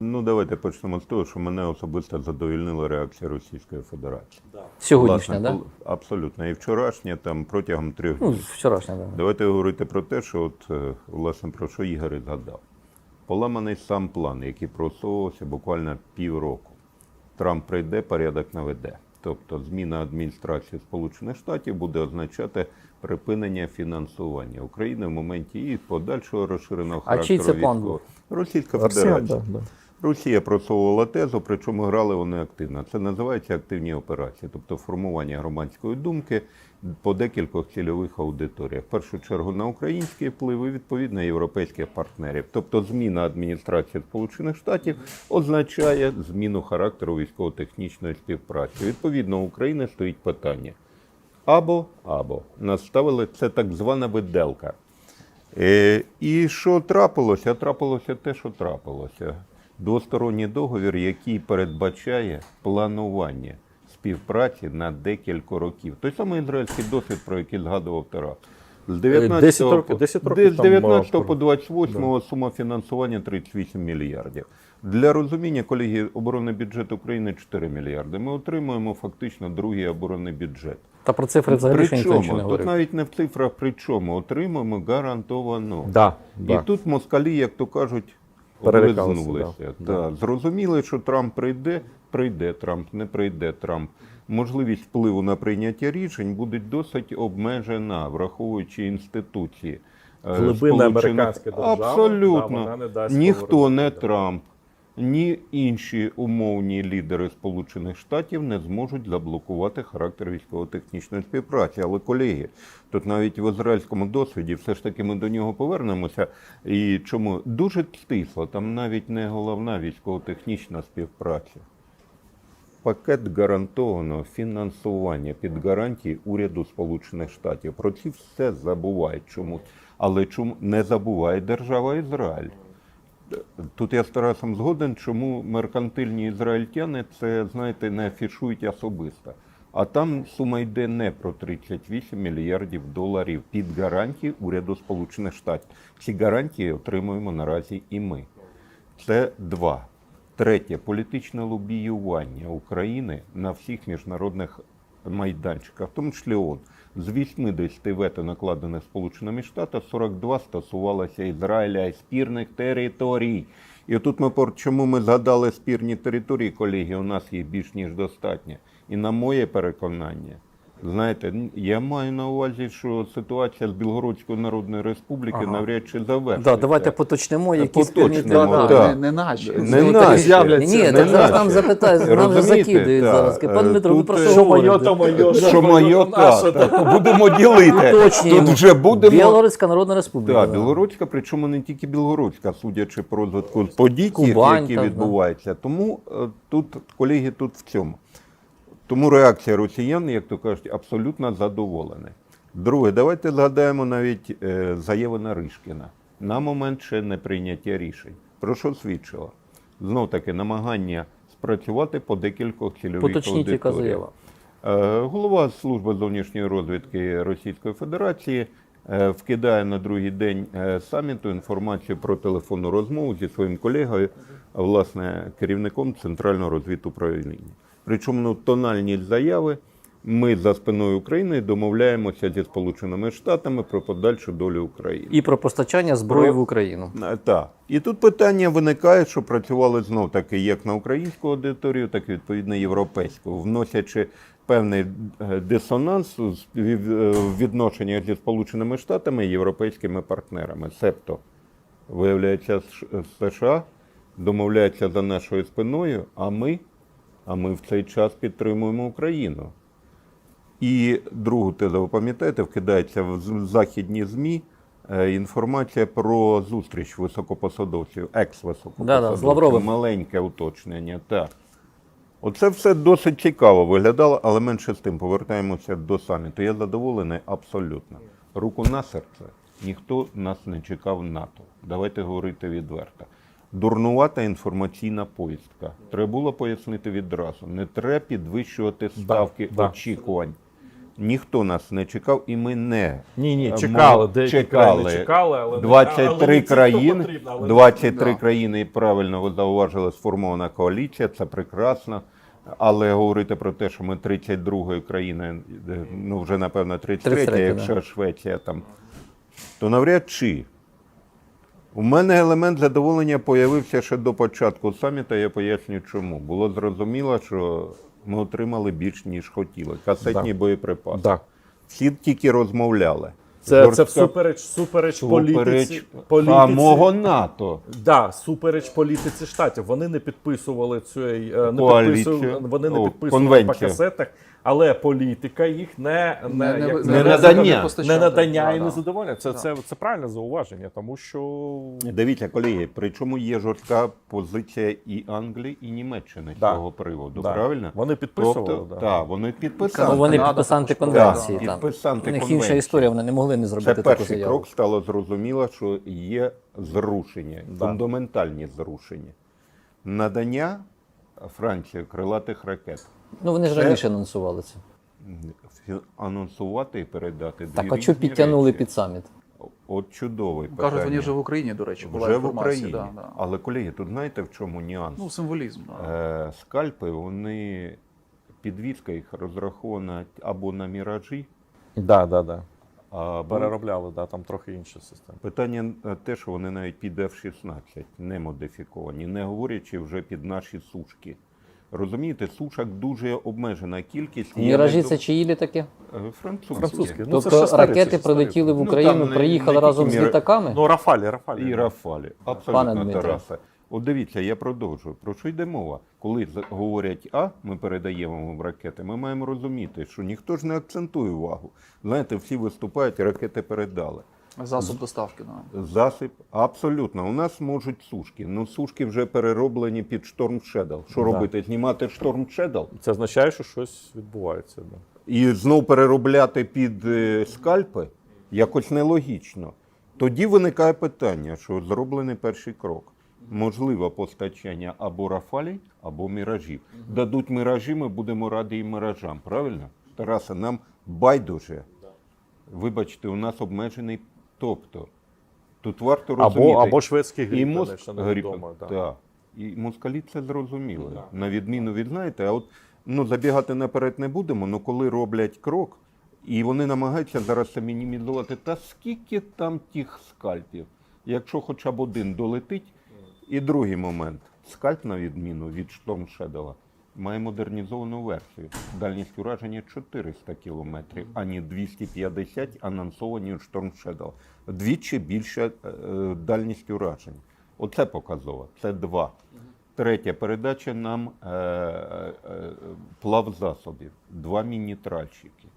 Ну, давайте почнемо з того, що мене особисто задовольнила реакція Російської Федерації. Сьогоднішня, Власне, да? Абсолютно. І вчорашня, там протягом трьох Ну, днів. вчорашня, да. Давайте говорити про те, що от, е, власне, про що Ігор і згадав. Поламаний сам план, який просовувався буквально півроку. Трамп прийде, порядок наведе. Тобто зміна адміністрації Сполучених Штатів буде означати припинення фінансування України в моменті і подальшого розширеного А чий характеру це план військового. Російська Росія, Федерація. да, да. Росія просовувала тезу, причому грали вони активно. Це називається активні операції, тобто формування громадської думки по декількох цільових аудиторіях. В першу чергу на український вплив і відповідно європейських партнерів. Тобто зміна адміністрації Сполучених Штатів означає зміну характеру військово-технічної співпраці. Відповідно, України стоїть питання або або наставили це так звана виделка. Е, і що трапилося? Трапилося те, що трапилося. Двосторонній договір, який передбачає планування співпраці на декілька років. Той самий ізраїльський досвід, про який згадував Тарас. З 19, 10 Е, років- по- 10 років з там, 19 а, по 28 сума фінансування 38 мільярдів. Для розуміння, колеги, оборонний бюджет України 4 мільярди. Ми отримуємо фактично другий оборонний бюджет. Та про цифри взагалі ще ніхто не Причому, тут навіть не в цифрах, причому отримуємо гарантовано. Да, І да. тут москалі, як то кажуть, Перелякалися, да. Да. Зрозуміли, що Трамп прийде, прийде Трамп, не прийде Трамп. Можливість впливу на прийняття рішень буде досить обмежена, враховуючи інституції. Глибина Глибинна американська держава, да, Абсолютно. вона не дасть Ніхто не. Трамп, ні інші умовні лідери Сполучених Штатів не зможуть заблокувати характер військово-технічної співпраці. Але колеги, тут навіть в ізраїльському досвіді, все ж таки ми до нього повернемося. І чому дуже стисло, там навіть не головна військово-технічна співпраця. Пакет гарантованого фінансування під гарантії уряду Сполучених Штатів. Про ці все забувають чомусь. Але чому не забуває держава Ізраїль? Тут я з Тарасом згоден, чому меркантильні ізраїльтяни це, знаєте, не афішують особисто. А там сума йде не про 38 мільярдів доларів під гарантії уряду Сполучених Штатів. Ці гарантії отримуємо наразі і ми. Це два. Третє політичне лобіювання України на всіх міжнародних майданчиках, в тому числі ООН. З 80 вето, накладених Сполученими Штатами, 42 стосувалося Ізраїля і спірних територій. І тут ми чому ми згадали спірні території, колеги, у нас їх більш ніж достатньо. І на моє переконання, знаєте, я маю на увазі, що ситуація з Білгородською Народною Республікою Ага. навряд чи завершиться. Да, давайте поточнимо, які спірні Поточнимо, території. так. Не, не наші. Не Ну, наші. з'являться, Ні, не так зараз наші. нам запитають, нам вже закидують так. зараз. Пане Дмитро, ви Тут, про е, що Що моє, то моє, Що моє, так. Будемо ділити. Тут вже будемо. Білгородська Народна Республіка. Так, да. білоруська, причому не тільки білоруська, судячи по розвитку подій, які відбуваються. Тому е, тут, колеги, тут в цьому. Тому реакція росіян, як то кажуть, абсолютно задоволена. Друге, давайте згадаємо навіть е, заяви Наришкіна на момент ще не прийняття рішень. Про що свідчило? Знов таки намагання спрацювати по декількох цільових Поточніть, заява. Е, Голова служби зовнішньої розвідки Російської Федерації е, вкидає на другий день саміту інформацію про телефонну розмову зі своїм колегою, власне, керівником Центрального розвідуправління. Причому ну, тональність заяви. Ми за спиною України домовляємося зі Сполученими Штатами про подальшу долю України. І про постачання зброї Про- в Україну. Е, Так. І тут питання виникає, що працювали знов таки як на українську аудиторію, так і відповідно європейську, вносячи певний е, дисонанс е, в відношеннях зі Сполученими Штатами і європейськими партнерами. Себто, виявляється, США домовляються за нашою спиною, а ми, а ми в цей час підтримуємо Україну. І другу тезу, ви пам'ятаєте, вкидається в західні ЗМІ е, інформація про зустріч високопосадовців, екс-високопосадовців. Да-да, Лавровим. Маленьке уточнення, так. Оце все досить цікаво виглядало, але менше з тим повертаємося до саміту. Я задоволений абсолютно. Руку на серце. Ніхто нас не чекав НАТО. Давайте говорити відверто. Дурнувата інформаційна поїздка. Треба було пояснити відразу. Не треба підвищувати ставки да. очікувань. Ніхто нас не чекав, і ми не Ні, ні, чекали, деякі чекали. чекали, але 23 але не ті, хто країни, потрібно, але 23 Да. країни, і правильно ви зауважили, сформована коаліція, це прекрасно. Але говорити про те, що ми 32-ї країни, е, ну вже напевно 33, 33, якщо да. Швеція там, то навряд чи. У мене елемент задоволення появився ще до початку саміту, я поясню чому. Було зрозуміло, що ми отримали більш ніж хотіли. Касетні Да. боєприпаси. Да. Всі тільки розмовляли. Це, це всупереч, супереч політиці, супереч політиці, самого НАТО. Да, супереч політиці штатів. Вони не підписували цю е, не підписували, вони не підписували по касетах, але політика їх не, не, Не- не- як- не надання. не надання і Да, не задоволення. Це, Да. це, це правильне зауваження, тому що Дивіться, колеги, причому є жорстка позиція і Англії, і Німеччини з Да. цього приводу. Да. Правильно? Вони підписували, Тобто, да. так, вони підписали. Ну, вони підписанти конвенції. Так, там. підписанти У них інша історія, вони не могли Це зробити таку перший заяву. крок стало зрозуміло, що є зрушення, Да. фундаментальні зрушення. Надання Франції крилатих ракет. Ну вони ж Це- раніше анонсували це. Анонсувати і передати Так, а що підтягнули речі. під саміт? От чудовий Кажуть, вони вже в Україні, до речі, була Вже в. Україні. Да, да. Але, колеги, тут знаєте в чому нюанс? Ну, символізм. Да. Е, скальпи, вони, підвізка їх розрахована або на міражі, да, да, да. Переробляли, да, там трохи інша система. Питання е, те, що вони навіть під F-16 не модифіковані, не говорячи вже під наші сушки. Розумієте, сушок дуже обмежена кількість. Міражі це чиї літаки? Е, французькі. Французькі. Ну, тобто старі, ракети старі. прилетіли в Ну, Україну, там приїхали не разом з міра- літаками? Ну, Рафалі, Рафалі. І Рафалі. Пане Абсолютно Дмитре. Тараса. От дивіться, я продовжую. Про що йде мова? Коли говорять А, ми передаємо вам ракети, ми маємо розуміти, що ніхто ж не акцентує увагу. Знаєте, всі виступають, ракети передали. Засоб доставки. Да. Засип абсолютно. У нас можуть сушки. Ну сушки вже перероблені під Storm Shadow. Що Да. робити? Знімати Storm Shadow Це означає, що щось відбувається. Да. і знов переробляти під е, скальпи якось нелогічно. Тоді виникає питання, що зроблений перший крок. Можливо, постачання або рафалій, або міражів. Дадуть міражі, ми будемо раді і міражам. Правильно? Тараса, нам байдуже. Вибачте, у нас обмежений. Тобто, тут варто розуміти. Або, або шведські І гріпени, мозк невідомо. гріпен, Да. І москалі це зрозуміли. На відміну від, знаєте, а от ну, забігати наперед не будемо, але коли роблять крок, і вони намагаються зараз це мінімізувати, та скільки там тих скальпів, якщо хоча б один долетить. І другий момент. Скальп, на відміну від Storm Shadow, має модернізовану версію. Дальність ураження 400 кілометрів, ані 250 анонсовані у Storm Shadow. Вдвічі більша е, дальність уражень. Оце показово. Це два. Третє, передача нам е, е, е, плавзасобів. Два міні-тральщики.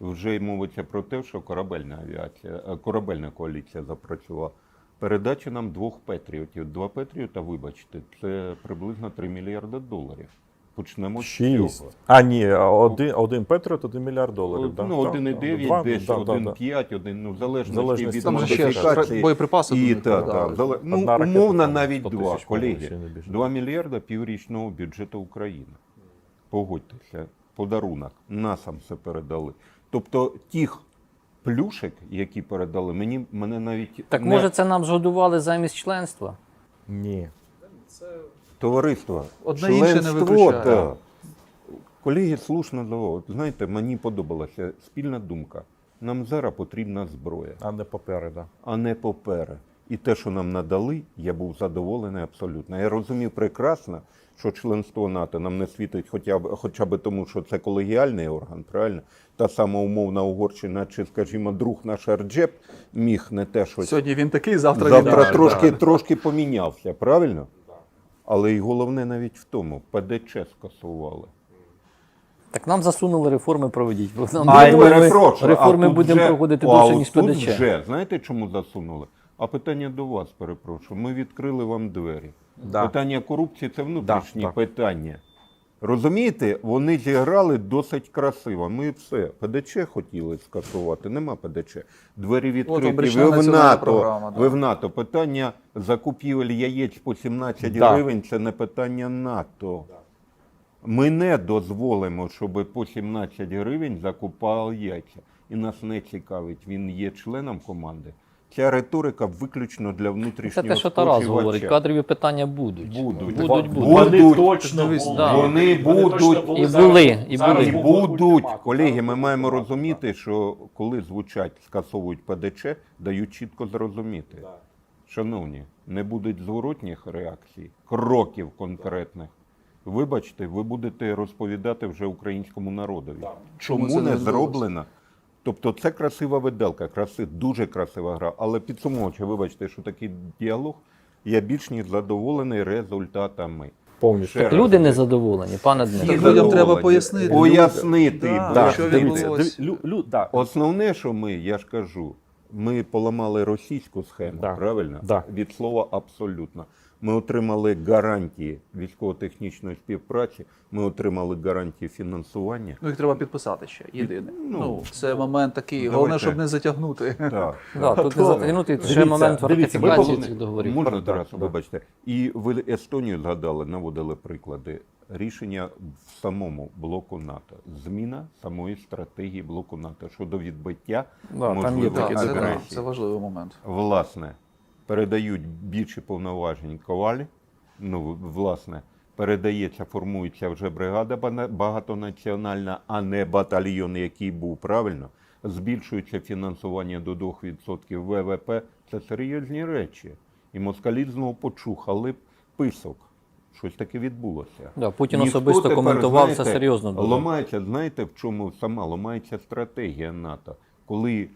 Вже й мовиться про те, що корабельна авіація, е, корабельна коаліція запрацювала. Передача нам двох Петріотів. Два Петріота, вибачте, це приблизно 3 мільярди доларів. Почнемо з цього. А, ні, один, один Петріот, один мільярд доларів. Ну, Так, 1,9, два, десь да, да, 1,5, один, ну, в залежності від Там же ще модифікації. боєприпаси І, туди так, передали. ну, умовно навіть два, колеги. ще не більше. 2 мільярда піврічного бюджету України. Погодьтеся, подарунок. Насам це передали. Тобто тих плюшек, які передали, мені, мене навіть Так не... може це нам згодували замість членства? Ні. Товариство, Одне інше не членство, виключає. та. Колеги слушно давали. От Знаєте, мені подобалася спільна думка. Нам зараз потрібна зброя, А не папери, да. а не папери. І те, що нам надали, я був задоволений абсолютно. Я розумів прекрасно, що членство НАТО нам не світить хоча б, хоча б тому, що це колегіальний орган, правильно? Та сама умовна Угорщина, чи, скажімо, друг наш Арджеп міг не те, що Сьогодні він такий, завтра, Завтра він трошки, трошки помінявся, правильно? Але і головне навіть в тому, ПДЧ скасували. Так нам засунули реформи проведіть. Нам А, думали, ми реформи а тут будемо вже- проходити а довше, ніж тут ПДЧ. вже, знаєте, чому засунули? А питання до вас, перепрошую. Ми відкрили вам двері. Да. Питання корупції це внутрішні Да, питання. Розумієте, вони зіграли досить красиво. Ми все. ПДЧ хотіли скасувати, нема ПДЧ. Двері відкриті. Ви в НАТО. Ви в НАТО. Питання закупівель яєць по 17 Да. гривень це не питання НАТО. Ми не дозволимо, щоб по 17 гривень закупали яйця. І нас не цікавить, він є членом команди. Ця риторика виключно для Це внутрішнього те, що Тарас споживача. говорить, кадрові питання будуть. Будуть. Будуть, будуть. Будуть. Вони точно Дивись, були. да. Вони будуть. точно І Зараз- були, і зараз були. І будуть. Колеги, ми маємо розуміти, що коли звучать, скасовують ПДЧ, дають чітко зрозуміти. Шановні, не будуть зворотніх реакцій, кроків конкретних. Вибачте, ви будете розповідати вже українському народові. Чому не не зроблено? Тобто це красива виделка, краси, дуже красива гра. Але підсумовуючи, вибачте, що такий діалог, я більш ніж задоволений результатами. Повністю. Ще. Люди не задоволені, пане Дмитро. Так людям треба пояснити. Пояснити. Да, Так, що лю- лю- да. Основне, що ми, я ж кажу, ми поламали російську схему, Да. правильно? Да. Від слова абсолютно. Ми отримали гарантії військово-технічної співпраці, ми отримали гарантії фінансування. Ну, їх треба підписати ще. Єдине. Ну, Ну, це момент такий. давайте. Головне, щоб не затягнути. Так. Да, тут не затягнути, ще Дивіться, момент ратифікації цих договорів. Можна Так, Тарас, вибачте. І ви Естонію згадали, наводили приклади. Рішення в самому блоку НАТО. Зміна самої стратегії блоку НАТО щодо відбиття Да, там є Так, це, Агресії. це важливий момент. власне, передають більше повноважень ковалі. Ну, власне, передається, формується вже бригада багатонаціональна, а не батальйон, який був правильно. Збільшується фінансування до 2% ВВП. Це серйозні речі. І москалі знову почухали писок. Щось таке відбулося. Да, Путін Ніхто особисто тепер, коментував це серйозно. дуже. Ламається, знаєте, в чому сама ламається стратегія НАТО, коли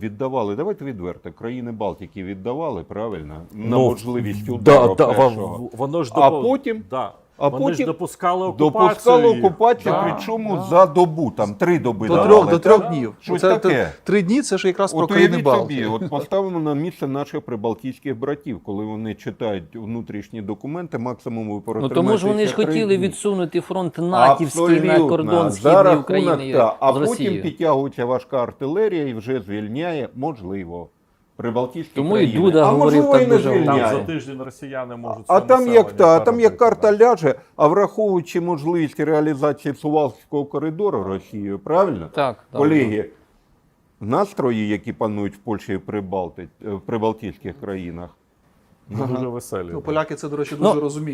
віддавали, давайте відверто, країни Балтики віддавали правильно на Ну, можливість удару да, да, першого. воно ж А потім- да. А Вони потім ж допускали окупацію. Допускали окупацію, Да, причому да. за добу, там три доби До давали, трьох, до так? трьох днів. Щось Це таке. т- три дні це ж якраз про От країни уявіть Балтії. собі, от поставимо на місце наших прибалтійських братів, коли вони читають внутрішні документи, максимум ви Ну тому ж вони ж протримаєтеся три хотіли дні. відсунути фронт натівський на Абсолютно. кордон За східної рахунок, України та, а з потім Росією. підтягується важка артилерія і вже звільняє, можливо, прибалтійські Тому і країни. Дуда а говорив можливо, так і не дуже Там за тиждень росіяни можуть А там як та, а там як карта ляже, а враховуючи можливість реалізації Сувалського коридору Росією, правильно? Так, так. Настрої, які панують в Польщі і Прибалти- в прибалтійських країнах, Ну, дуже веселі. Ну, поляки це, до речі, Ну, дуже розуміють.